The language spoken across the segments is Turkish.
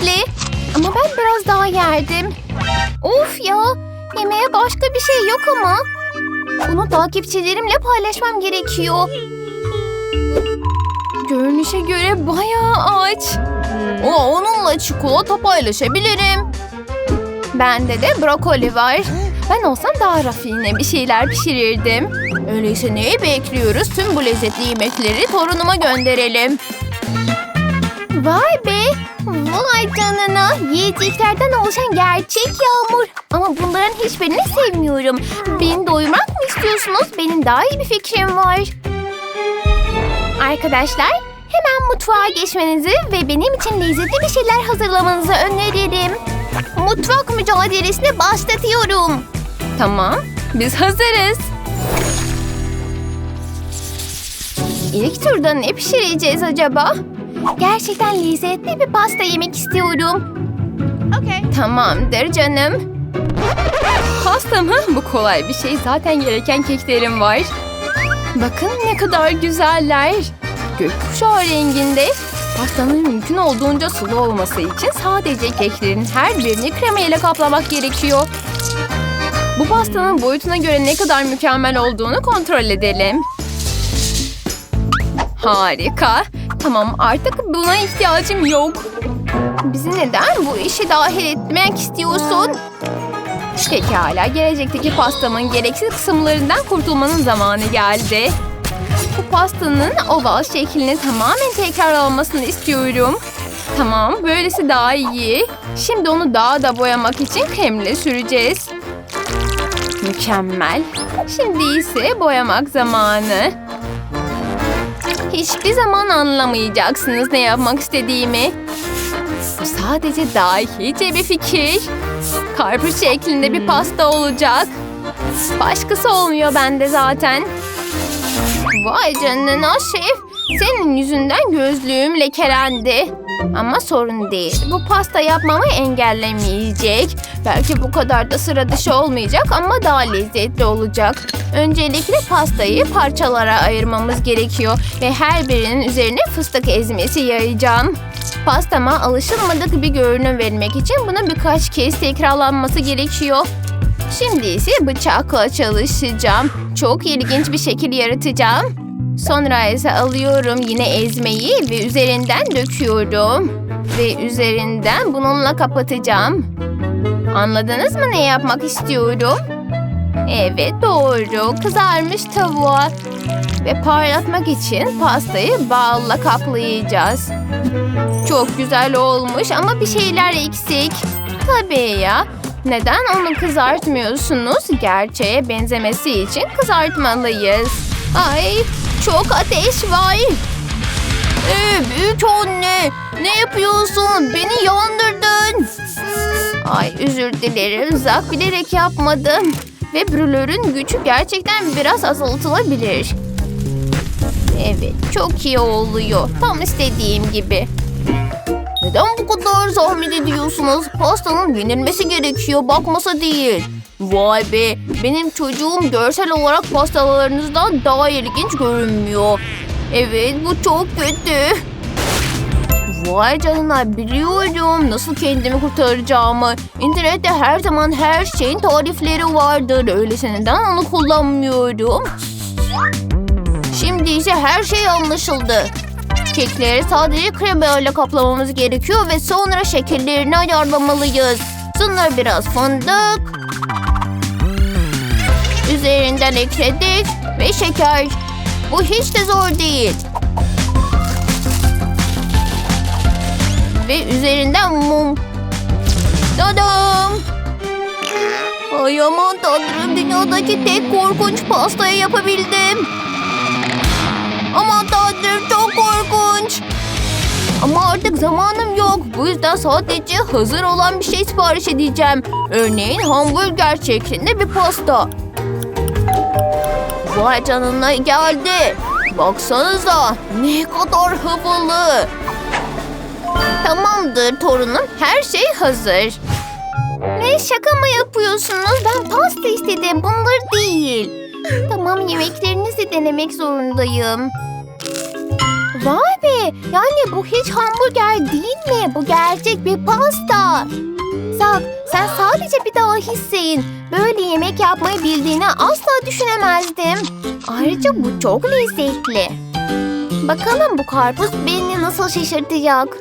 lezzetli. Ama ben biraz daha yerdim. Of ya. Yemeğe başka bir şey yok ama. Bunu takipçilerimle paylaşmam gerekiyor. Görünüşe göre bayağı aç. O onunla çikolata paylaşabilirim. Bende de brokoli var. Ben olsam daha rafine bir şeyler pişirirdim. Öyleyse neyi bekliyoruz? Tüm bu lezzetli yemekleri torunuma gönderelim. Vay be! Vay canına! Yiyeceklerden oluşan gerçek yağmur. Ama bunların hiçbirini sevmiyorum. Beni doyurmak mı istiyorsunuz? Benim daha iyi bir fikrim var. Arkadaşlar, hemen mutfağa geçmenizi ve benim için lezzetli bir şeyler hazırlamanızı öneririm. Mutfak mücadelesini başlatıyorum. Tamam, biz hazırız. İlk turda ne pişireceğiz acaba? Gerçekten lezzetli bir pasta yemek istiyorum. Tamamdır canım. Pasta mı? Bu kolay bir şey. Zaten gereken keklerim var. Bakın ne kadar güzeller. Gökkuşağı renginde. Pastanın mümkün olduğunca sulu olması için sadece keklerin her birini krema ile kaplamak gerekiyor. Bu pastanın boyutuna göre ne kadar mükemmel olduğunu kontrol edelim. Harika. Tamam artık buna ihtiyacım yok. Bizi neden bu işe dahil etmek istiyorsun? Pekala gelecekteki pastamın gereksiz kısımlarından kurtulmanın zamanı geldi. Bu pastanın oval şeklini tamamen tekrar almasını istiyorum. Tamam böylesi daha iyi. Şimdi onu daha da boyamak için kremle süreceğiz. Mükemmel. Şimdi ise boyamak zamanı. Hiçbir zaman anlamayacaksınız ne yapmak istediğimi. Bu sadece dahice bir fikir. Karpuz şeklinde bir pasta olacak. Başkası olmuyor bende zaten. Vay canına şef. Senin yüzünden gözlüğüm lekelendi. Ama sorun değil. Bu pasta yapmamı engellemeyecek. Belki bu kadar da sıra dışı olmayacak ama daha lezzetli olacak. Öncelikle pastayı parçalara ayırmamız gerekiyor ve her birinin üzerine fıstık ezmesi yayacağım. Pastama alışılmadık bir görünüm vermek için bunu birkaç kez tekrarlanması gerekiyor. Şimdi ise bıçakla çalışacağım. Çok ilginç bir şekil yaratacağım. Sonra ise alıyorum yine ezmeyi ve üzerinden döküyorum. Ve üzerinden bununla kapatacağım. Anladınız mı ne yapmak istiyorum? Evet doğru. Kızarmış tavuğa. Ve parlatmak için pastayı balla kaplayacağız. Çok güzel olmuş ama bir şeyler eksik. Tabii ya. Neden onu kızartmıyorsunuz? Gerçeğe benzemesi için kızartmalıyız. Ay çok ateş var. Ee, büyük anne ne yapıyorsun? Beni yandırdın. Ay özür dilerim. Zak bilerek yapmadım. Ve brülörün gücü gerçekten biraz azaltılabilir. Evet çok iyi oluyor. Tam istediğim gibi. Neden bu kadar zahmet ediyorsunuz? Pastanın yenilmesi gerekiyor, bakmasa değil. Vay be, benim çocuğum görsel olarak pastalarınızdan daha ilginç görünmüyor. Evet, bu çok kötü. Vay canına biliyorum nasıl kendimi kurtaracağımı. İnternette her zaman her şeyin tarifleri vardır. Öyleyse neden onu kullanmıyorum? Şimdi ise her şey anlaşıldı. Kekleri sadece krema ile kaplamamız gerekiyor ve sonra şekerlerini ayarlamalıyız. Sonra biraz fındık. Üzerinden ekledik ve şeker. Bu hiç de zor değil. Ve üzerinden mum. Dadam! Ay aman tanrım dünyadaki tek korkunç pastayı yapabildim. Aman tanrım çok korkunç. Ama artık zamanım yok. Bu yüzden sadece hazır olan bir şey sipariş edeceğim. Örneğin hamburger şeklinde bir pasta. Vay canına geldi. Baksanıza ne kadar havalı. Tamamdır torunum. Her şey hazır. Ne şaka mı yapıyorsunuz? Ben pasta istedim. Bunlar değil. Tamam yemeklerinizi denemek zorundayım. Vay be! Yani bu hiç hamburger değil mi? Bu gerçek bir pasta. Zak, sen sadece bir dahisin. Böyle yemek yapmayı bildiğini asla düşünemezdim. Ayrıca bu çok lezzetli. Bakalım bu karpuz beni nasıl şaşırtacak.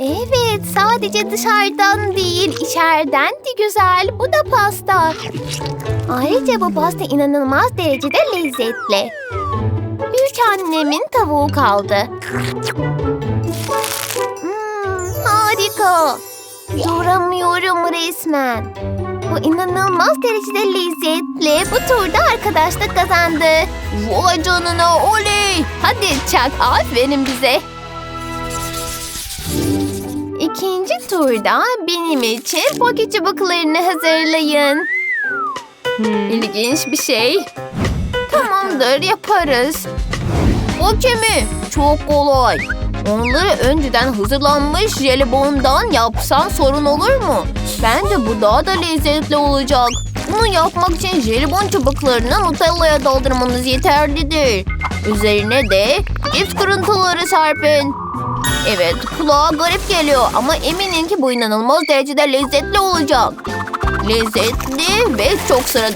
Evet, sadece dışarıdan değil, içeriden de güzel. Bu da pasta. Ayrıca bu pasta inanılmaz derecede lezzetli. Büyük annemin tavuğu kaldı. Hmm, harika. Duramıyorum resmen. Bu inanılmaz derecede lezzetli. Bu turda arkadaşlık kazandı. Vay canına oley. Hadi çak aferin bize. İkinci turda benim için poke çubuklarını hazırlayın. İlginç bir şey. Tamamdır yaparız. Poke mi? Çok kolay. Onları önceden hazırlanmış jelibondan yapsan sorun olur mu? Bence bu daha da lezzetli olacak. Bunu yapmak için jelibon çubuklarını Nutella'ya doldurmanız yeterlidir. Üzerine de cips kırıntıları serpin. Evet kulağa garip geliyor ama eminim ki bu inanılmaz derecede lezzetli olacak. Lezzetli ve çok sıra.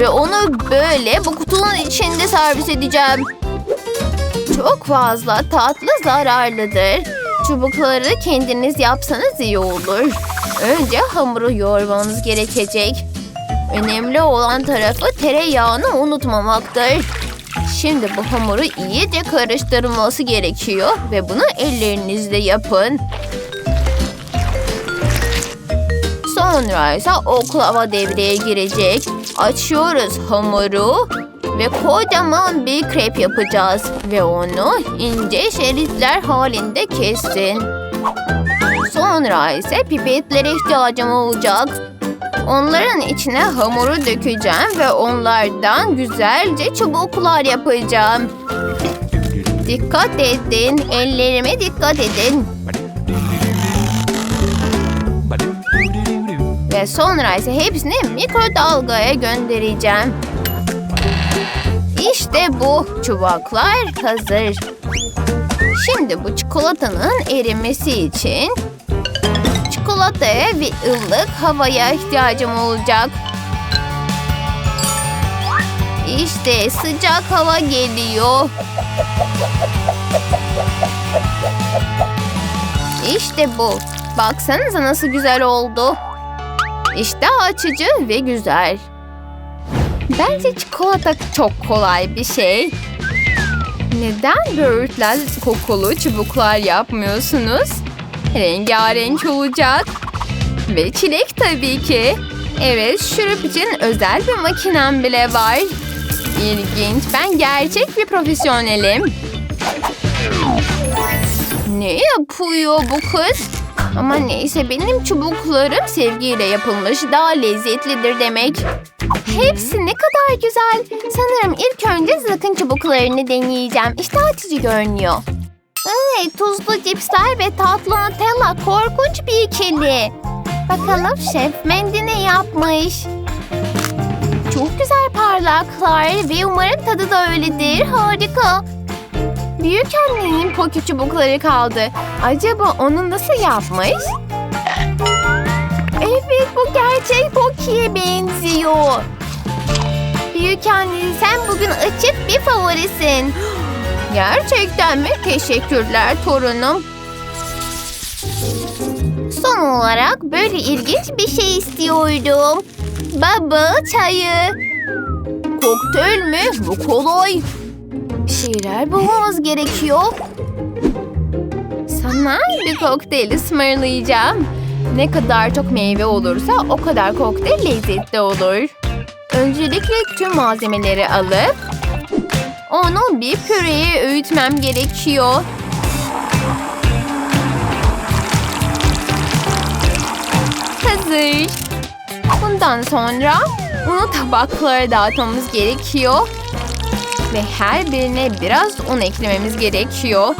Ve onu böyle bu kutunun içinde servis edeceğim. Çok fazla tatlı zararlıdır. Çubukları kendiniz yapsanız iyi olur. Önce hamuru yoğurmanız gerekecek. Önemli olan tarafı tereyağını unutmamaktır. Şimdi bu hamuru iyice karıştırılması gerekiyor ve bunu ellerinizle yapın. Sonra ise oklava devreye girecek. Açıyoruz hamuru ve kocaman bir krep yapacağız ve onu ince şeritler halinde kessin. Sonra ise pipetlere ihtiyacım olacak. Onların içine hamuru dökeceğim ve onlardan güzelce çubuklar yapacağım. Dikkat edin, ellerime dikkat edin. Ve sonra ise hepsini mikrodalgaya göndereceğim. İşte bu çubuklar hazır. Şimdi bu çikolatanın erimesi için çikolataya ve ılık havaya ihtiyacım olacak. İşte sıcak hava geliyor. İşte bu. Baksanıza nasıl güzel oldu. İşte açıcı ve güzel. Bence çikolata çok kolay bir şey. Neden böğürtlen kokulu çubuklar yapmıyorsunuz? Rengarenk olacak. Ve çilek tabii ki. Evet, şurup için özel bir makinem bile var. İlginç. Ben gerçek bir profesyonelim. Ne yapıyor bu kız? Ama neyse benim çubuklarım sevgiyle yapılmış daha lezzetlidir demek. Hepsi ne kadar güzel. Sanırım ilk önce zıkın çubuklarını deneyeceğim. İşte açıcı görünüyor. Ay, tuzlu cipsler ve tatlı Nutella korkunç bir ikili. Bakalım şef Mendi ne yapmış? Çok güzel parlaklar ve umarım tadı da öyledir. Harika. Büyük annenin poke çubukları kaldı. Acaba onu nasıl yapmış? Evet bu gerçek pokiye benziyor. Büyük anne sen bugün açık bir favorisin. Gerçekten mi? Teşekkürler torunum. Son olarak böyle ilginç bir şey istiyorum. Bubble çayı. Kokteyl mi? Bu kolay. Bir şeyler bulmamız gerekiyor. Sana bir kokteyl ısmarlayacağım. Ne kadar çok meyve olursa o kadar kokteyl lezzetli olur. Öncelikle tüm malzemeleri alıp onu bir püreye öğütmem gerekiyor. Hazır. Bundan sonra unu tabaklara dağıtmamız gerekiyor. Ve her birine biraz un eklememiz gerekiyor.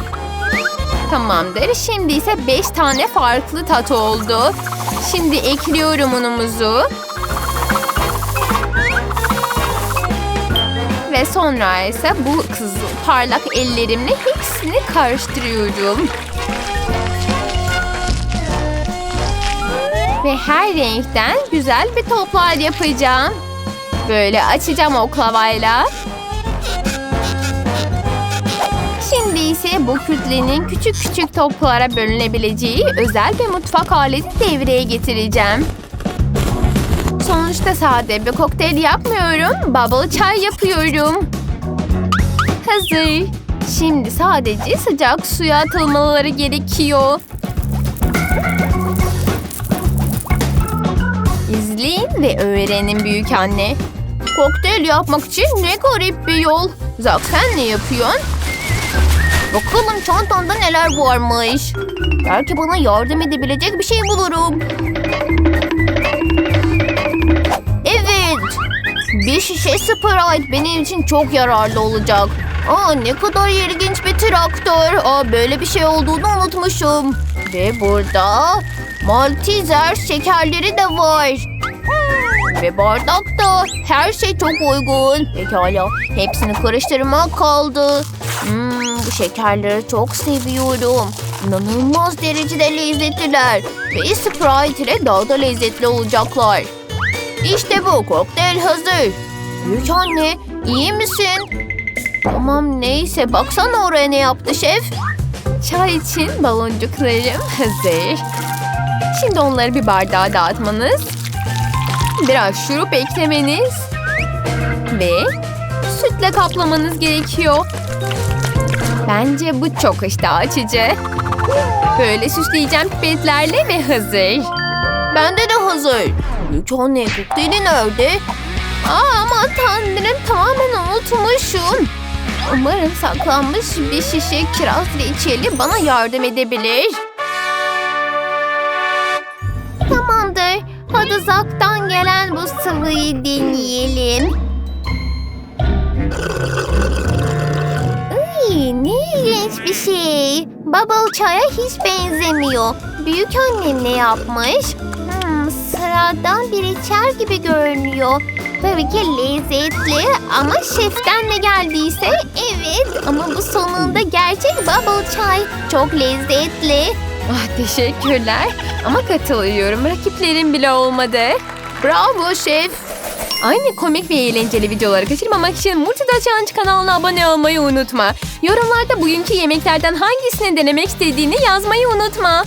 Tamamdır. Şimdi ise 5 tane farklı tat oldu. Şimdi ekliyorum unumuzu. Ve sonra ise bu kızıl parlak ellerimle hepsini karıştırıyorum. Ve her renkten güzel bir toplar yapacağım. Böyle açacağım oklavayla. İse bu kütlenin küçük küçük toplara bölünebileceği özel bir mutfak aleti devreye getireceğim. Sonuçta sade bir kokteyl yapmıyorum. Bubble çay yapıyorum. Hazır. Şimdi sadece sıcak suya atılmaları gerekiyor. İzleyin ve öğrenin büyük anne. Kokteyl yapmak için ne garip bir yol. Zak sen ne yapıyorsun? Bakalım çantanda neler varmış. Belki bana yardım edebilecek bir şey bulurum. Evet. Bir şişe Sprite benim için çok yararlı olacak. Aa ne kadar ilginç bir traktör. Aa böyle bir şey olduğunu unutmuşum. Ve burada Malteser şekerleri de var. Ve bardakta her şey çok uygun. Pekala hepsini karıştırmak kaldı. Hmm, bu şekerleri çok seviyorum. İnanılmaz derecede lezzetliler. Ve Sprite ile daha da lezzetli olacaklar. İşte bu kokteyl hazır. Büyük anne iyi misin? Tamam neyse baksana oraya ne yaptı şef. Çay için baloncuklarım hazır. Şimdi onları bir bardağa dağıtmanız. Biraz şurup eklemeniz. Ve sütle kaplamanız gerekiyor. Bence bu çok iştah açıcı. Böyle süsleyeceğim pipetlerle ve hazır. Bende de hazır. Büyük anne kokteyli nerede? Aa, aman tanrım tamamen unutmuşum. Umarım saklanmış bir şişe kiraz reçeli bana yardım edebilir. Hadi Zak'tan gelen bu sıvıyı deneyelim. Iy, ne ilginç bir şey. Bubble çaya hiç benzemiyor. Büyük annem ne yapmış? Hmm, sıradan bir içer gibi görünüyor. Tabii ki lezzetli ama şeften ne geldiyse evet ama bu sonunda gerçek bubble çay. Çok lezzetli. Ah teşekkürler ama katılıyorum rakiplerim bile olmadı. Bravo şef. Aynı komik ve eğlenceli videoları kaçırmamak için Multida Challenge kanalına abone olmayı unutma. Yorumlarda bugünkü yemeklerden hangisini denemek istediğini yazmayı unutma.